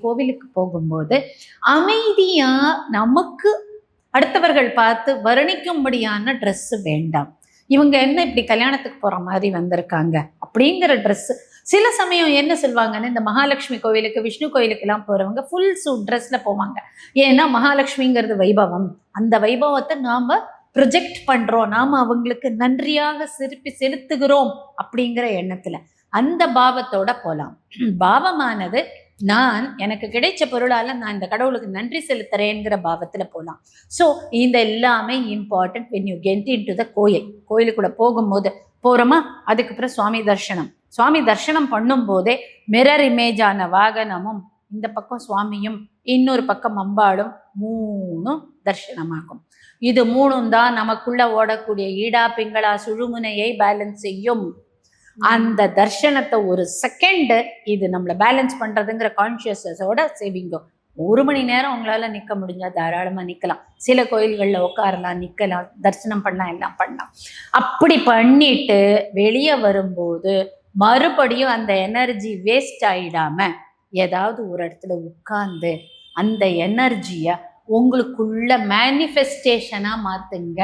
கோவிலுக்கு போகும்போது அமைதியா நமக்கு அடுத்தவர்கள் பார்த்து வர்ணிக்கும்படியான ட்ரெஸ் வேண்டாம். இவங்க என்ன இப்படி கல்யாணத்துக்கு போற மாதிரி வந்திருக்காங்க அப்படிங்கிற ட்ரெஸ்ஸு சில சமயம் என்ன சொல்லுவாங்கன்னு இந்த மகாலட்சுமி கோவிலுக்கு விஷ்ணு கோயிலுக்கு எல்லாம் போறவங்க ஃபுல் சூட் ட்ரெஸ்ல போவாங்க. ஏன்னா மகாலட்சுமிங்கிறது வைபவம். அந்த வைபவத்தை நாம ப்ரொஜெக்ட் பண்றோம். நாம அவங்களுக்கு நன்றியாக சிரிப்பி செலுத்துகிறோம் அப்படிங்கிற எண்ணத்துல. அந்த பாவத்தோட போலாம். பாவமானது நான் எனக்கு கிடைச்ச பொருளால நான் இந்த கடவுளுக்கு நன்றி செலுத்துறேங்கிற பாவத்துல போலாம். ஸோ இந்த எல்லாமே important when you get into the koyil. கோயிலுக்குள்ள போகும்போது போறோமா? அதுக்கப்புறம் சுவாமி தர்ஷனம் சுவாமி தர்ஷனம் பண்ணும்போதே மிரர் இமேஜான வாகனமும் இந்த பக்கம் சுவாமியும் இன்னொரு பக்கம் அம்பாளும் மூணும் தர்ஷனமாகும் இது மூணும் தான் நமக்குள்ள ஓடக்கூடிய ஈடா பிங்களா சுழுமுனையை பேலன்ஸ் செய்யும். அந்த தர்ஷனத்தை ஒரு செகண்டு இது நம்மளை பேலன்ஸ் பண்ணுறதுங்கிற கான்சியஸோட சேவிங்க ஒரு மணி நேரம் உங்களால் நிற்க முடிஞ்சால் தாராளமாக நிற்கலாம் சில கோயில்களில் உட்காரலாம் நிற்கலாம் தரிசனம் பண்ணலாம் எல்லாம் பண்ணலாம். அப்படி பண்ணிட்டு வெளியே வரும்போது மறுபடியும் அந்த எனர்ஜி வேஸ்ட் ஆகிடாம ஏதாவது ஒரு இடத்துல உட்கார்ந்து அந்த எனர்ஜியை உங்களுக்குள்ள மேனிஃபெஸ்டேஷனாக மாற்றுங்க